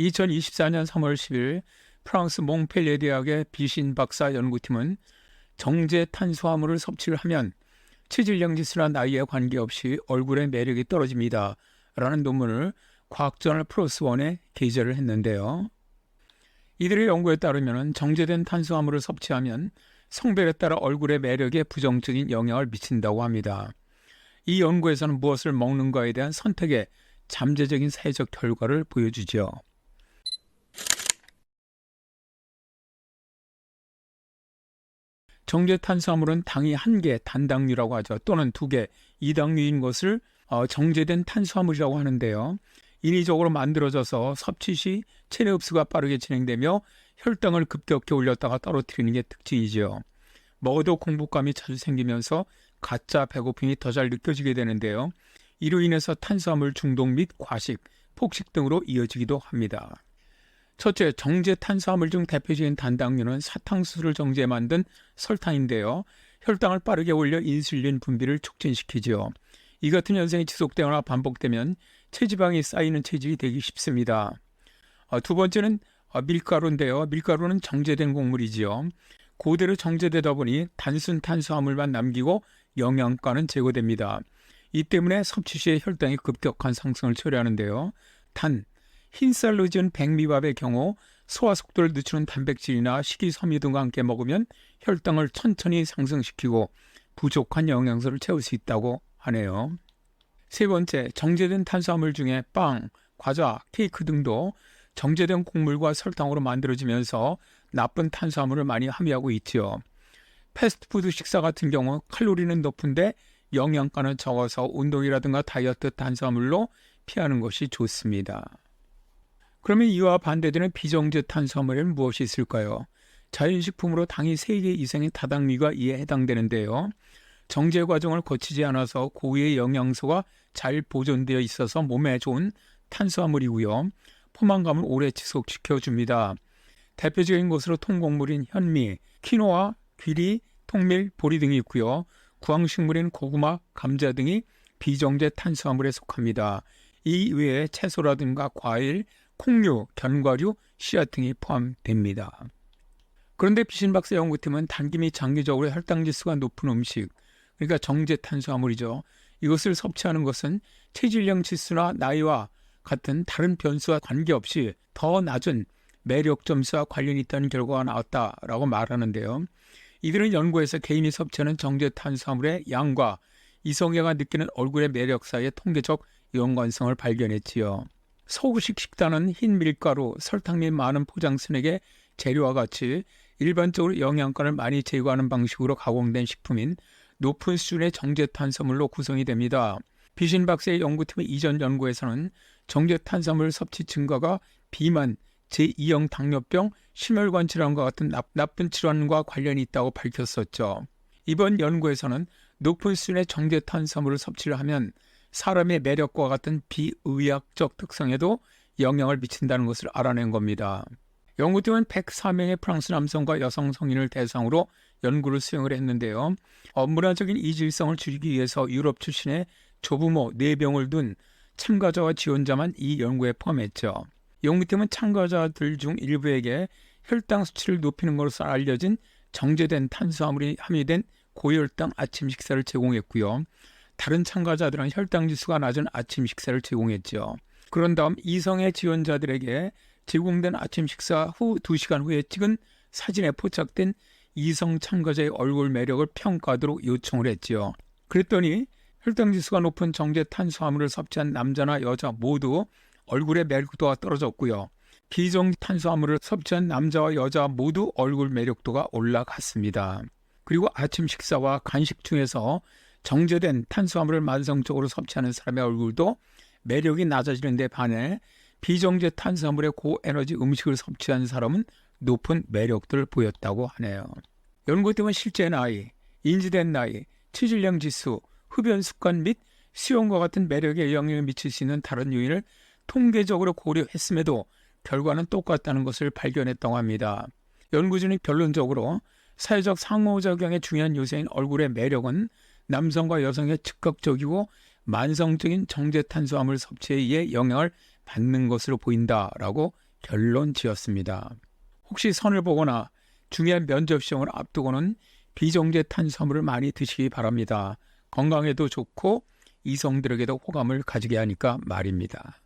2024년 3월 10일 프랑스 몽펠리에 대학의 비신 박사 연구팀은 정제 탄수화물을 섭취를 하면 체질량 지수나 나이에 관계없이 얼굴의 매력이 떨어집니다. 라는 논문을 과학저널 플러스 원에 게재를 했는데요. 이들의 연구에 따르면 정제된 탄수화물을 섭취하면 성별에 따라 얼굴의 매력에 부정적인 영향을 미친다고 합니다. 이 연구에서는 무엇을 먹는가에 대한 선택에 잠재적인 사회적 결과를 보여주죠. 정제 탄수화물은 당이 한 개, 단당류라고 하죠. 또는 두 개, 이당류인 것을 어, 정제된 탄수화물이라고 하는데요. 인위적으로 만들어져서 섭취 시 체내 흡수가 빠르게 진행되며 혈당을 급격히 올렸다가 떨어뜨리는 게 특징이죠. 먹어도 공복감이 자주 생기면서 가짜 배고픔이 더 잘 느껴지게 되는데요. 이로 인해서 탄수화물 중독 및 과식, 폭식 등으로 이어지기도 합니다. 첫째, 정제 탄수화물 중 대표적인 단당류는 사탕수수를 정제해 만든 설탕인데요. 혈당을 빠르게 올려 인슐린 분비를 촉진시키지요. 이 같은 현상이 지속되거나 반복되면 체지방이 쌓이는 체질이 되기 쉽습니다. 어, 두 번째는 어, 밀가루인데요. 밀가루는 정제된 곡물이지요. 고대로 정제되다 보니 단순 탄수화물만 남기고 영양가는 제거됩니다. 이 때문에 섭취 시에 혈당이 급격한 상승을 초래하는데요. 단, 흰쌀로 지은 백미밥의 경우 소화 속도를 늦추는 단백질이나 식이섬유 등과 함께 먹으면 혈당을 천천히 상승시키고 부족한 영양소를 채울 수 있다고 하네요. 세 번째, 정제된 탄수화물 중에 빵, 과자, 케이크 등도 정제된 곡물과 설탕으로 만들어지면서 나쁜 탄수화물을 많이 함유하고 있지요. 패스트푸드 식사 같은 경우 칼로리는 높은데 영양가는 적어서 운동이라든가 다이어트 탄수화물로 피하는 것이 좋습니다. 그러면 이와 반대되는 비정제 탄수화물에는 무엇이 있을까요? 자연식품으로 당이 3개 이상의 다당류가 이에 해당되는데요. 정제 과정을 거치지 않아서 고유의 영양소가 잘 보존되어 있어서 몸에 좋은 탄수화물이고요. 포만감을 오래 지속시켜 줍니다. 대표적인 것으로 통곡물인 현미, 키노아, 귀리, 통밀, 보리 등이 있고요. 구황식물인 고구마, 감자 등이 비정제 탄수화물에 속합니다. 이 외에 채소라든가 과일, 콩류, 견과류, 씨앗 등이 포함됩니다. 그런데 비신박사 연구팀은 단기 및 장기적으로 혈당 지수가 높은 음식, 그러니까 정제 탄수화물이죠. 이것을 섭취하는 것은 체질량 지수나 나이와 같은 다른 변수와 관계없이 더 낮은 매력 점수와 관련이 있다는 결과가 나왔다라고 말하는데요. 이들은 연구에서 개인이 섭취하는 정제 탄수화물의 양과 이성애가 느끼는 얼굴의 매력 사이의 통계적 연관성을 발견했지요. 서구식 식단은 흰 밀가루, 설탕 및 많은 포장 스낵의 재료와 같이 일반적으로 영양가를 많이 제거하는 방식으로 가공된 식품인 높은 수준의 정제탄수화물로 구성이 됩니다. 비신 박사의 연구팀의 이전 연구에서는 정제탄수화물 섭취 증가가 비만, 제2형 당뇨병, 심혈관 질환과 같은 나, 나쁜 질환과 관련이 있다고 밝혔었죠. 이번 연구에서는 높은 수준의 정제탄수화물을 섭취를 하면 사람의 매력과 같은 비의학적 특성에도 영향을 미친다는 것을 알아낸 겁니다. 연구팀은 104명의 프랑스 남성과 여성 성인을 대상으로 연구를 수행을 했는데요. 어, 문화적인 이질성을 줄이기 위해서 유럽 출신의 조부모 4병을 둔 참가자와 지원자만 이 연구에 포함했죠. 연구팀은 참가자들 중 일부에게 혈당 수치를 높이는 것으로 알려진 정제된 탄수화물이 함유된 고혈당 아침 식사를 제공했고요. 다른 참가자들은 혈당 지수가 낮은 아침 식사를 제공했죠. 그런 다음 이성의 지원자들에게 제공된 아침 식사 후 2시간 후에 찍은 사진에 포착된 이성 참가자의 얼굴 매력을 평가하도록 요청을 했지요. 그랬더니 혈당 지수가 높은 정제 탄수화물을 섭취한 남자나 여자 모두 얼굴의 매력도가 떨어졌고요. 비정 탄수화물을 섭취한 남자와 여자 모두 얼굴 매력도가 올라갔습니다. 그리고 아침 식사와 간식 중에서 정제된 탄수화물을 만성적으로 섭취하는 사람의 얼굴도 매력이 낮아지는 데 반해 비정제 탄수화물의 고에너지 음식을 섭취한 사람은 높은 매력들을 보였다고 하네요. 연구팀은 실제 나이, 인지된 나이, 치질량 지수, 흡연 습관 및 수용과 같은 매력에 영향을 미칠 수 있는 다른 요인을 통계적으로 고려했음에도 결과는 똑같다는 것을 발견했다고 합니다. 연구진이 결론적으로 사회적 상호작용의 중요한 요소인 얼굴의 매력은 남성과 여성의 즉각적이고 만성적인 정제탄수화물 섭취에 의해 영향을 받는 것으로 보인다라고 결론 지었습니다. 혹시 선을 보거나 중요한 면접 시험을 앞두고는 비정제 탄수화물을 많이 드시기 바랍니다. 건강에도 좋고 이성들에게도 호감을 가지게 하니까 말입니다.